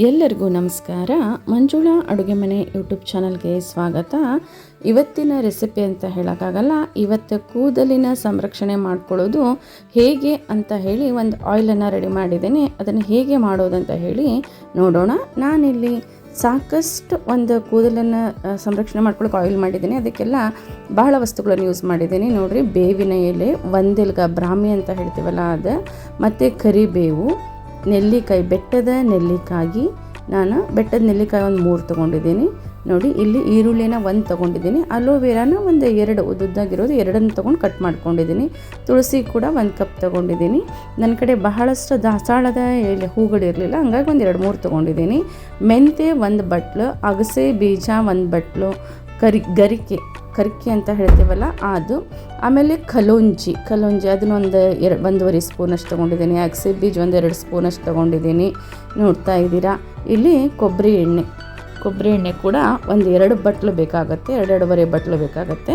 ಎಲ್ಲರಿಗೂ ನಮಸ್ಕಾರ. ಮಂಜುಳಾ ಅಡುಗೆ ಮನೆ ಯೂಟ್ಯೂಬ್ ಚಾನಲ್ಗೆ ಸ್ವಾಗತ. ಇವತ್ತಿನ ರೆಸಿಪಿ ಅಂತ ಹೇಳೋಕ್ಕಾಗಲ್ಲ, ಇವತ್ತು ಕೂದಲಿನ ಸಂರಕ್ಷಣೆ ಮಾಡ್ಕೊಳ್ಳೋದು ಹೇಗೆ ಅಂತ ಹೇಳಿ ಒಂದು ಆಯಿಲನ್ನು ರೆಡಿ ಮಾಡಿದ್ದೇನೆ. ಅದನ್ನು ಹೇಗೆ ಮಾಡೋದಂತ ಹೇಳಿ ನೋಡೋಣ. ನಾನಿಲ್ಲಿ ಸಾಕಷ್ಟು ಒಂದು ಕೂದಲನ್ನು ಸಂರಕ್ಷಣೆ ಮಾಡ್ಕೊಳ್ಳೋಕೆ ಆಯಿಲ್ ಮಾಡಿದ್ದೀನಿ. ಅದಕ್ಕೆಲ್ಲ ಬಹಳ ವಸ್ತುಗಳನ್ನು ಯೂಸ್ ಮಾಡಿದ್ದೀನಿ. ನೋಡಿರಿ, ಬೇವಿನ ಎಲೆ, ಒಂದೆಲ್ಗ ಬ್ರಾಹ್ಮಿ ಅಂತ ಹೇಳ್ತೀವಲ್ಲ ಅದು, ಮತ್ತು ಕರಿಬೇವು ನೆಲ್ಲಿಕಾಯಿ, ಬೆಟ್ಟದ ನೆಲ್ಲಿಕಾಯಿ. ನಾನು ಬೆಟ್ಟದ ನೆಲ್ಲಿಕಾಯಿ ಒಂದು ಮೂರು ತೊಗೊಂಡಿದ್ದೀನಿ. ನೋಡಿ, ಇಲ್ಲಿ ಈರುಳ್ಳಿನ ಒಂದು ತೊಗೊಂಡಿದ್ದೀನಿ. ಅಲೋವೆರಾನ ಒಂದು ಎರಡು, ಉದ್ದುದ್ದಾಗಿರೋದು ಎರಡನ್ನು ತೊಗೊಂಡು ಕಟ್ ಮಾಡ್ಕೊಂಡಿದ್ದೀನಿ. ತುಳಸಿ ಕೂಡ ಒಂದು ಕಪ್ ತೊಗೊಂಡಿದ್ದೀನಿ. ನನ್ನ ಕಡೆ ಬಹಳಷ್ಟು ದಾಸಾಳದ ಎಲೆ ಹೂಗಳಿರಲಿಲ್ಲ ಹಂಗಾಗಿ ಒಂದು ಎರಡು ಮೂರು ತೊಗೊಂಡಿದ್ದೀನಿ. ಮೆಂತೆ ಒಂದು ಬಟ್ಲು, ಅಗಸೆ ಬೀಜ ಒಂದು ಬಟ್ಲು, ಕರಿ, ಗರಿಕೆ. ಕರಿಕೆ ಅಂತ ಹೇಳ್ತೀವಲ್ಲ, ಅದು. ಆಮೇಲೆ ಕಲೋಂಜಿ ಕಲೋಂಜಿ ಅದನ್ನೊಂದು ಎರ, ಒಂದೂವರೆ ಸ್ಪೂನಷ್ಟು ತೊಗೊಂಡಿದ್ದೀನಿ. ಅಗಸೆ ಬೀಜ ಒಂದು ಎರಡು ಸ್ಪೂನಷ್ಟು ತೊಗೊಂಡಿದ್ದೀನಿ. ನೋಡ್ತಾ ಇದ್ದೀರಾ? ಇಲ್ಲಿ ಕೊಬ್ಬರಿ ಎಣ್ಣೆ. ಕೊಬ್ಬರಿ ಎಣ್ಣೆ ಕೂಡ ಒಂದು ಎರಡು ಬಟ್ಲು ಬೇಕಾಗುತ್ತೆ, ಎರಡೆರಡುವರೆ ಬಟ್ಲು ಬೇಕಾಗುತ್ತೆ.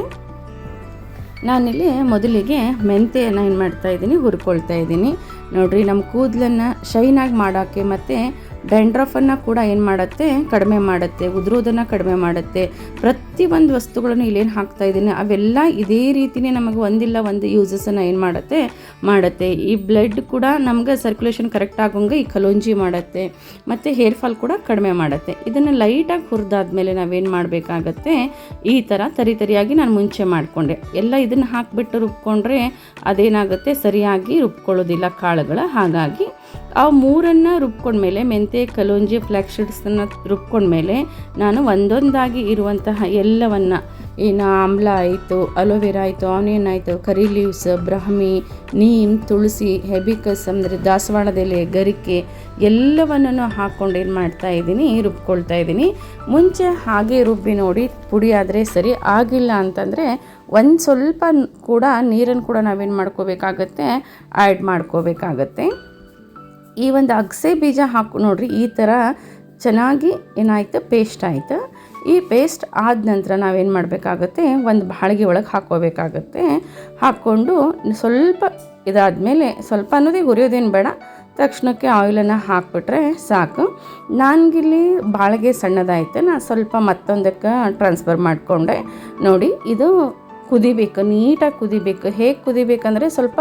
ನಾನಿಲ್ಲಿ ಮೊದಲಿಗೆ ಮೆಂತೆಯನ್ನು ಏನು ಮಾಡ್ತಾ ಇದ್ದೀನಿ, ಹುರ್ಕೊಳ್ತಾ ಇದ್ದೀನಿ. ನೋಡಿರಿ, ನಮ್ಮ ಕೂದಲನ್ನು ಶೈನಾಗಿ ಮಾಡೋಕ್ಕೆ ಮತ್ತು ಡ್ಯಾಂಡ್ರಫನ್ನು ಕೂಡ ಏನು ಮಾಡುತ್ತೆ? ಕಡಿಮೆ ಮಾಡುತ್ತೆ. ಉದುರೋದನ್ನು ಕಡಿಮೆ ಮಾಡುತ್ತೆ. ಒಂದು ವಸ್ತುಗಳನ್ನು ಇಲ್ಲೇನು ಹಾಕ್ತಾ ಇದ್ದೀನಿ. ಅವೆಲ್ಲ ಇದೇ ರೀತಿಯೇ ನಮಗೆ ಒಂದಿಲ್ಲ ಒಂದು ಯೂಸಸನ್ನು ಏನು ಮಾಡುತ್ತೆ? ಮಾಡುತ್ತೆ. ಈ ಬ್ಲಡ್ ಕೂಡ ನಮಗೆ ಸರ್ಕ್ಯುಲೇಷನ್ ಕರೆಕ್ಟ್ ಆಗೋಂಗೆ ಈ ಕಲೋಂಜಿ ಮಾಡುತ್ತೆ. ಮತ್ತು ಹೇರ್ ಫಾಲ್ ಕೂಡ ಕಡಿಮೆ ಮಾಡುತ್ತೆ. ಇದನ್ನು ಲೈಟಾಗಿ ಹುರಿದಾದ್ಮೇಲೆ ನಾವೇನು ಮಾಡಬೇಕಾಗತ್ತೆ? ಈ ಥರ ತರಿ ತರಿಯಾಗಿ ನಾನು ಮುಂಚೆ ಮಾಡಿಕೊಂಡೆ. ಎಲ್ಲ ಇದನ್ನು ಹಾಕಿಬಿಟ್ಟು ರುಬ್ಕೊಂಡ್ರೆ ಅದೇನಾಗುತ್ತೆ? ಸರಿಯಾಗಿ ರುಬ್ಕೊಳ್ಳೋದಿಲ್ಲ ಕಾಳುಗಳ. ಹಾಗಾಗಿ ಆ ಮೂರನ್ನು ರುಬ್ಕೊಂಡ್ಮೇಲೆ ಮೆಂತೆ ಕಲೋಂಜಿ ಫ್ಲ್ಯಾಕ್ ಸೀಡ್ಸನ್ನು ರುಬ್ಕೊಂಡ್ಮೇಲೆ ನಾನು ಒಂದೊಂದಾಗಿ ಇರುವಂತಹ ಎಲ್ಲವನ್ನು ಏನು ಆಮ್ಲ ಆಯಿತು, ಅಲೋವೆರಾ ಆಯಿತು, ಆನಿಯನ್ ಆಯಿತು, ಕರಿ ಲೀವ್ಸ್ ಬ್ರಹ್ಮಿ, ನೀಮ್, ತುಳಸಿ ಹೆಬಿಕಸ್ ಅಂದರೆ ದಾಸವಾಳದೆಲೆ, ಗರಿಕೆ ಎಲ್ಲವನ್ನೂ ಹಾಕ್ಕೊಂಡು ಏನು ಮಾಡ್ತಾ ಇದ್ದೀನಿ, ರುಬ್ಕೊಳ್ತಾ ಇದ್ದೀನಿ. ಮುಂಚೆ ಹಾಗೆ ರುಬ್ಬಿ ನೋಡಿ ಪುಡಿ ಆದರೆ ಸರಿ ಆಗಿಲ್ಲ ಅಂತಂದರೆ ಒಂದು ಸ್ವಲ್ಪ ಕೂಡ ನೀರನ್ನು ಕೂಡ ನಾವೇನು ಮಾಡ್ಕೋಬೇಕಾಗತ್ತೆ ಆ್ಯಡ್ ಮಾಡ್ಕೋಬೇಕಾಗತ್ತೆ. ಈ ಒಂದು ಅಗಸೆ ಬೀಜ ಹಾಕು ನೋಡ್ರಿ, ಈ ಥರ ಚೆನ್ನಾಗಿ ಏನಾಯಿತು ಪೇಸ್ಟ್ ಆಯಿತು. ಈ ಪೇಸ್ಟ್ ಆದ ನಂತರ ನಾವೇನು ಮಾಡಬೇಕಾಗತ್ತೆ, ಒಂದು ಬಾಳಿಗೆ ಒಳಗೆ ಹಾಕ್ಕೋಬೇಕಾಗತ್ತೆ. ಹಾಕ್ಕೊಂಡು ಸ್ವಲ್ಪ ಇದಾದಮೇಲೆ ಸ್ವಲ್ಪ ಅನ್ನೋದೇ ಹುರಿಯೋದೇನು ಬೇಡ. ತಕ್ಷಣಕ್ಕೆ ಆಯಿಲನ್ನು ಹಾಕ್ಬಿಟ್ರೆ ಸಾಕು. ನನಗಿಲ್ಲಿ ಬಾಳಿಗೆ ಸಣ್ಣದಾಯ್ತು. ನಾನು ಸ್ವಲ್ಪ ಮತ್ತೊಂದಕ್ಕೆ ಟ್ರಾನ್ಸ್ಫರ್ ಮಾಡಿಕೊಂಡೆ. ನೋಡಿ, ಇದು ಕುದಿಬೇಕು, ನೀಟಾಗಿ ಕುದಿಬೇಕು. ಹೇಗೆ ಕುದಿಬೇಕಂದ್ರೆ ಸ್ವಲ್ಪ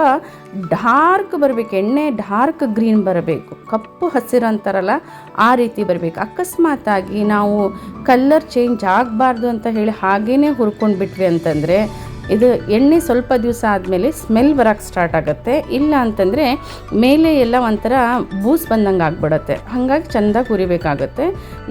ಡಾರ್ಕ್ ಬರಬೇಕು, ಎಣ್ಣೆ ಡಾರ್ಕ್ ಗ್ರೀನ್ ಬರಬೇಕು. ಕಪ್ಪು ಹಸಿರು ಅಂತಾರಲ್ಲ, ಆ ರೀತಿ ಬರಬೇಕು. ಅಕಸ್ಮಾತಾಗಿ ನಾವು ಕಲ್ಲರ್ ಚೇಂಜ್ ಆಗಬಾರ್ದು ಅಂತ ಹೇಳಿ ಹಾಗೇ ಹುರ್ಕೊಂಡು ಬಿಟ್ವಿ ಅಂತಂದರೆ ಇದು ಎಣ್ಣೆ ಸ್ವಲ್ಪ ದಿವಸ ಆದಮೇಲೆ ಸ್ಮೆಲ್ ಬರೋಕ್ಕೆ ಸ್ಟಾರ್ಟ್ ಆಗುತ್ತೆ. ಇಲ್ಲ ಅಂತಂದರೆ ಮೇಲೆ ಎಲ್ಲ ಒಂಥರ ಬೂಸ್ ಬಂದಂಗೆ ಆಗ್ಬಿಡತ್ತೆ. ಹಾಗಾಗಿ ಚೆಂದಾಗಿ ಹುರಿಬೇಕಾಗುತ್ತೆ.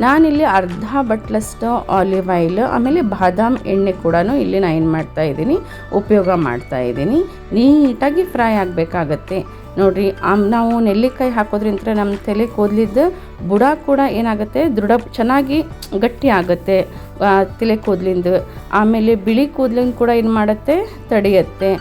ನಾನಿಲ್ಲಿ ಅರ್ಧ ಬಟ್ಲಷ್ಟು ಆಲಿವ್ ಆಯಿಲ್ ಆಮೇಲೆ ಬಾದಾಮ್ ಎಣ್ಣೆ ಕೂಡ ಇಲ್ಲಿ ನಾನು ಏನು ಮಾಡ್ತಾ ಇದ್ದೀನಿ, ಉಪಯೋಗ ಮಾಡ್ತಾ ಇದ್ದೀನಿ. ನೀಟಾಗಿ ಫ್ರೈ ಆಗಬೇಕಾಗತ್ತೆ. ನೋಡಿರಿ, ಆಮ್, ನಾವು ನೆಲ್ಲಿಕಾಯಿ ಹಾಕೋದ್ರಿಂದ ನಮ್ಮ ತಲೆ ಕೂದಲಿದ್ದು ಬುಡ ಕೂಡ ಏನಾಗುತ್ತೆ, ದೃಢ, ಚೆನ್ನಾಗಿ ಗಟ್ಟಿ ಆಗುತ್ತೆ ತಲೆ ಕೂದಲಿಂದು. ಆಮೇಲೆ ಬಿಳಿ ಕೂದಲಿಂದ ಕೂಡ ಏನು ಮಾಡುತ್ತೆ, ತಡೆಯುತ್ತೆ.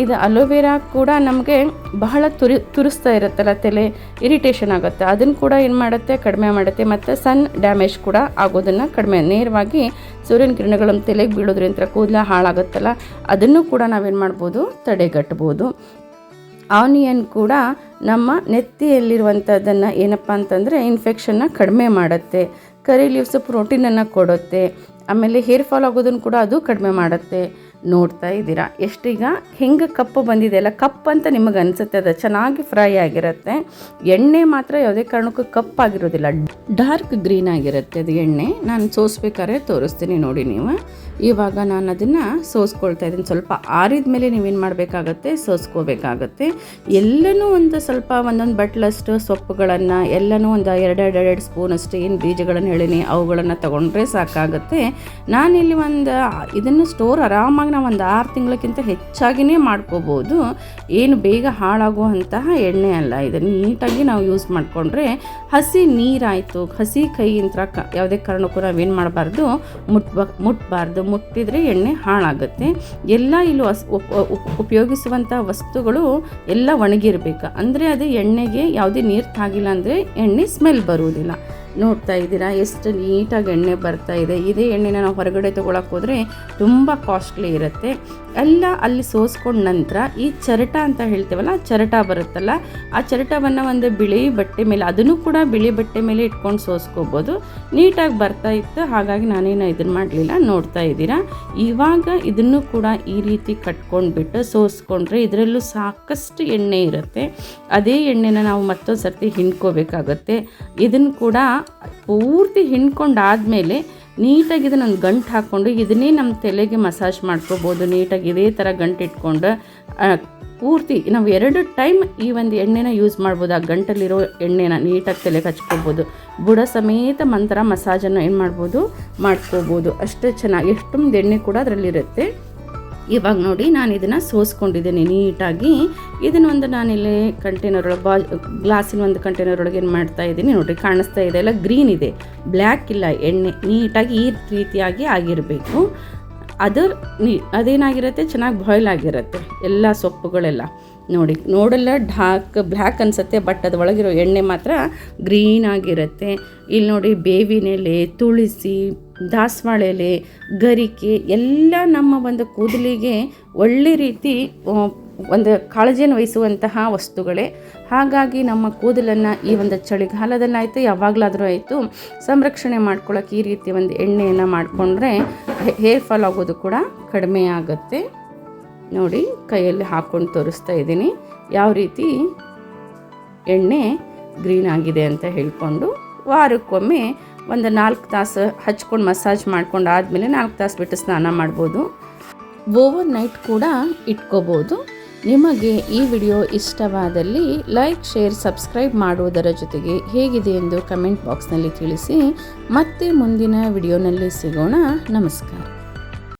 ಇದು ಅಲೋವೆರಾ ಕೂಡ ನಮಗೆ ಬಹಳ ತುರಿ, ತುರಿಸ್ತಾ ಇರುತ್ತಲ್ಲ ತಲೆ, ಇರಿಟೇಷನ್ ಆಗುತ್ತೆ. ಅದನ್ನು ಕೂಡ ಏನು ಮಾಡುತ್ತೆ, ಕಡಿಮೆ ಮಾಡುತ್ತೆ, ಮತ್ತು ಸನ್ ಡ್ಯಾಮೇಜ್ ಕೂಡ ಆಗೋದನ್ನು ಕಡಿಮೆ, ನೇರವಾಗಿ ಸೂರ್ಯನ ಕಿರಣಗಳು ನಮ್ಮ ತಲೆಗೆ ಬೀಳೋದ್ರಿಂದ ಕೂದಲ ಹಾಳಾಗುತ್ತಲ್ಲ, ಅದನ್ನು ಕೂಡ ನಾವೇನು ಮಾಡ್ಬೋದು, ತಡೆಗಟ್ಬೋದು. ಆನಿಯನ್ ಕೂಡ ನಮ್ಮ ನೆತ್ತಿಯಲ್ಲಿರುವಂಥದ್ದನ್ನು ಏನಪ್ಪ ಅಂತಂದರೆ ಇನ್ಫೆಕ್ಷನ್ನ ಕಡಿಮೆ ಮಾಡುತ್ತೆ. ಕರಿ ಲೀವ್ಸ್ ಪ್ರೋಟೀನನ್ನು ಕೊಡುತ್ತೆ. ಆಮೇಲೆ ಹೇರ್ ಫಾಲ್ ಆಗೋದನ್ನು ಕೂಡ ಅದು ಕಡಿಮೆ ಮಾಡುತ್ತೆ. ನೋಡ್ತಾ ಇದ್ದೀರಾ. ಎಷ್ಟೀಗ? ಹೆಂಗೆ ಕಪ್ಪು ಬಂದಿದೆ ಅಲ್ಲ, ಕಪ್ ಅಂತ ನಿಮಗೆ ಅನಿಸುತ್ತೆ, ಅದು ಚೆನ್ನಾಗಿ ಫ್ರೈ ಆಗಿರುತ್ತೆ. ಎಣ್ಣೆ ಮಾತ್ರ ಯಾವುದೇ ಕಾರಣಕ್ಕೂ ಕಪ್ಪಾಗಿರೋದಿಲ್ಲ. ಡಾರ್ಕ್ ಗ್ರೀನ್ ಆಗಿರುತ್ತೆ ಅದು ಎಣ್ಣೆ. ನಾನು ಸೋಸ್ಬೇಕಾದ್ರೆ ತೋರಿಸ್ತೀನಿ ನೋಡಿ ನೀವು. ಇವಾಗ ನಾನು ಅದನ್ನು ಸೋಸ್ಕೊಳ್ತಾ ಇದ್ದೀನಿ. ಸ್ವಲ್ಪ ಆರಿದ ಮೇಲೆ ನೀವೇನು ಮಾಡಬೇಕಾಗತ್ತೆ, ಸೋಸ್ಕೋಬೇಕಾಗತ್ತೆ. ಎಲ್ಲನೂ ಒಂದು ಸ್ವಲ್ಪ ಒಂದೊಂದು ಬಟ್ಲಷ್ಟು ಸೊಪ್ಪುಗಳನ್ನು, ಎಲ್ಲನೂ ಒಂದು ಎರಡೆರಡು ಎರಡು ಸ್ಪೂನಷ್ಟು ಏನು ಬೀಜಗಳನ್ನು ಹೇಳಿನಿ, ಅವುಗಳನ್ನು ತಗೊಂಡ್ರೆ ಸಾಕಾಗುತ್ತೆ. ನಾನಿಲ್ಲಿ ಒಂದು ಇದನ್ನು ಸ್ಟೋರ್ ಆರಾಮಾಗಿ ನಾವು ಒಂದು ಆರು ತಿಂಗಳಕ್ಕಿಂತ ಹೆಚ್ಚಾಗಿಯೇ ಮಾಡ್ಕೋಬೋದು. ಏನು ಬೇಗ ಹಾಳಾಗುವಂತಹ ಎಣ್ಣೆ ಅಲ್ಲ ಇದನ್ನು ನೀಟಾಗಿ ನಾವು ಯೂಸ್ ಮಾಡಿಕೊಂಡ್ರೆ ಹಸಿ ನೀರಾಯಿತು. ಹಸಿ ಕೈಯಿಂದ ಕ ಯಾವುದೇ ಕಾರಣಕ್ಕೂ ನಾವೇನು ಮಾಡಬಾರ್ದು? ಮುಟ್ಬ ಮುಟ್ಟಬಾರ್ದು ಮುಟ್ಟಿದರೆ ಎಣ್ಣೆ ಹಾಳಾಗುತ್ತೆ. ಎಲ್ಲ ಇಲ್ಲಿ ಉಪಯೋಗಿಸುವಂಥ ವಸ್ತುಗಳು ಎಲ್ಲ ಒಣಗಿರಬೇಕು. ಅಂದರೆ ಅದು ಎಣ್ಣೆಗೆ ಯಾವುದೇ ನೀರು ತಾಗಿಲ್ಲ ಅಂದರೆ ಎಣ್ಣೆ ಸ್ಮೆಲ್ ಬರುವುದಿಲ್ಲ. ನೋಡ್ತಾ ಇದ್ದೀರಾ? ಎಷ್ಟು ನೀಟಾಗಿ ಎಣ್ಣೆ ಬರ್ತಾ ಇದೆ. ಇದೇ ಎಣ್ಣೆನ ನಾವು ಹೊರಗಡೆ ತೊಗೊಳಕ್ಕೆ ಹೋದರೆ ತುಂಬ ಕಾಸ್ಟ್ಲಿ ಇರುತ್ತೆ. ಎಲ್ಲ ಅಲ್ಲಿ ಸೋಸ್ಕೊಂಡ ನಂತರ ಈ ಚರಟ ಅಂತ ಹೇಳ್ತೇವಲ್ಲ ಚರಟ ಬರುತ್ತಲ್ಲ, ಆ ಚರಟವನ್ನು ಒಂದು ಬಿಳಿ ಬಟ್ಟೆ ಮೇಲೆ, ಅದನ್ನು ಕೂಡ ಬಿಳಿ ಬಟ್ಟೆ ಮೇಲೆ ಇಟ್ಕೊಂಡು ಸೋಸ್ಕೋಬೋದು. ನೀಟಾಗಿ ಬರ್ತಾ ಇತ್ತು. ಹಾಗಾಗಿ ನಾನೇನು ಇದನ್ನು ಮಾಡಲಿಲ್ಲ, ನೋಡ್ತಾ ಇದ್ದೀರಾ? ಇವಾಗ ಇದನ್ನು ಕೂಡ ಈ ರೀತಿ ಕಟ್ಕೊಂಡ್ಬಿಟ್ಟು ಸೋಸ್ಕೊಂಡ್ರೆ ಇದರಲ್ಲೂ ಸಾಕಷ್ಟು ಎಣ್ಣೆ ಇರುತ್ತೆ. ಅದೇ ಎಣ್ಣೆನ ನಾವು ಮತ್ತೊಂದು ಸರ್ತಿ ಹಿಂಡ್ಕೋಬೇಕಾಗುತ್ತೆ. ಇದನ್ನು ಕೂಡ ಪೂರ್ತಿ ಹಿಂಡ್ಕೊಂಡಾದಮೇಲೆ ನೀಟಾಗಿ ಇದನ್ನೊಂದು ಗಂಟು ಹಾಕ್ಕೊಂಡು ಇದನ್ನೇ ನಮ್ಮ ತಲೆಗೆ ಮಸಾಜ್ ಮಾಡ್ಕೋಬೋದು. ನೀಟಾಗಿ ಇದೇ ಥರ ಗಂಟು ಇಟ್ಕೊಂಡು ಪೂರ್ತಿ ನಾವು ಎರಡು ಟೈಮ್ ಈ ಒಂದು ಎಣ್ಣೆನ ಯೂಸ್ ಮಾಡ್ಬೋದು. ಆ ಗಂಟಲ್ಲಿರೋ ಎಣ್ಣೆನ ನೀಟಾಗಿ ತಲೆಗೆ ಹಚ್ಕೋಬೋದು. ಬುಡ ಸಮೇತ ಮಂತ್ರ ಮಸಾಜನ್ನು ಏನು ಮಾಡ್ಬೋದು? ಮಾಡ್ಕೋಬೋದು. ಅಷ್ಟೇ ಚೆನ್ನಾಗಿ ಎಷ್ಟೊಂದು ಎಣ್ಣೆ ಕೂಡ ಅದರಲ್ಲಿರುತ್ತೆ. ಇವಾಗ ನೋಡಿ ನಾನು ಇದನ್ನು ಸೋಸ್ಕೊಂಡಿದ್ದೀನಿ ನೀಟಾಗಿ. ಇದನ್ನೊಂದು ನಾನಿಲ್ಲಿ ಕಂಟೈನರ್ ಒಳಗೆ ಬಾ ಗ್ಲಾಸಿನ ಒಂದು ಕಂಟೈನರ್ ಒಳಗೆ ಏನು ಮಾಡ್ತಾ ಇದ್ದೀನಿ ನೋಡಿರಿ, ಕಾಣಿಸ್ತಾ ಇದೆ. ಎಲ್ಲ ಗ್ರೀನ್ ಇದೆ. ಬ್ಲ್ಯಾಕ್ ಇಲ್ಲ, ಎಣ್ಣೆ, ನೀಟಾಗಿ ಈ ರೀತಿಯಾಗಿ ಆಗಿರಬೇಕು. ಅದರ ನೀ, ಅದೇನಾಗಿರುತ್ತೆ? ಚೆನ್ನಾಗಿ ಬಾಯ್ಲ್ ಆಗಿರುತ್ತೆ. ಎಲ್ಲ ಸೊಪ್ಪುಗಳೆಲ್ಲ. ನೋಡಿ, ನೋಡಲ್ಲ ಡಾಕ್ ಬ್ಲ್ಯಾಕ್ ಅನಿಸುತ್ತೆ ಬಟ್ ಅದು ಒಳಗಿರೋ ಎಣ್ಣೆ ಮಾತ್ರ ಗ್ರೀನ್ ಆಗಿರುತ್ತೆ. ಇಲ್ಲಿ ನೋಡಿ ಬೇವಿನ ಎಲೆ ತುಳಸಿ ದಾಸವಾಳ ಎಲೆ ಗರಿಕೆ ಎಲ್ಲ ನಮ್ಮ ಒಂದು ಕೂದಲಿಗೆ ಒಳ್ಳೆ ರೀತಿ ಒಂದು ಕಾಳಜಿಯನ್ನು ವಹಿಸುವಂತಹ ವಸ್ತುಗಳೇ. ಹಾಗಾಗಿ ನಮ್ಮ ಕೂದಲನ್ನು ಈ ಒಂದು ಚಳಿಗಾಲದಲ್ಲಾಯಿತು, ಯಾವಾಗಲಾದರೂ ಆಯಿತು, ಸಂರಕ್ಷಣೆ ಮಾಡ್ಕೊಳ್ಳೋಕೆ ಈ ರೀತಿ ಒಂದು ಎಣ್ಣೆಯನ್ನು ಮಾಡಿಕೊಂಡ್ರೆ ಹೇರ್ ಫಾಲ್ ಆಗೋದು ಕೂಡ ಕಡಿಮೆ ಆಗುತ್ತೆ. ನೋಡಿ, ಕೈಯಲ್ಲಿ ಹಾಕ್ಕೊಂಡು ತೋರಿಸ್ತಾ ಇದ್ದೀನಿ. ಯಾವ ರೀತಿ ಎಣ್ಣೆ ಗ್ರೀನ್ ಆಗಿದೆ ಅಂತ ಹೇಳಿಕೊಂಡು ವಾರಕ್ಕೊಮ್ಮೆ ಒಂದು ನಾಲ್ಕು ತಾಸು ಹಚ್ಕೊಂಡು ಮಸಾಜ್ ಮಾಡ್ಕೊಂಡು ಆದಮೇಲೆ ನಾಲ್ಕು ತಾಸು ಬಿಟ್ಟು ಸ್ನಾನ ಮಾಡ್ಬೋದು. ಓವರ್ ನೈಟ್ ಕೂಡ ಇಟ್ಕೋಬೋದು. ನಿಮಗೆ ಈ ವಿಡಿಯೋ ಇಷ್ಟವಾದಲ್ಲಿ ಲೈಕ್, ಶೇರ್, ಸಬ್ಸ್ಕ್ರೈಬ್ ಮಾಡುವುದರ ಜೊತೆಗೆ ಹೇಗಿದೆ ಎಂದು ಕಮೆಂಟ್ ಬಾಕ್ಸ್ನಲ್ಲಿ ತಿಳಿಸಿ. ಮತ್ತೆ ಮುಂದಿನ ವಿಡಿಯೋನಲ್ಲಿ ಸಿಗೋಣ. ನಮಸ್ಕಾರ.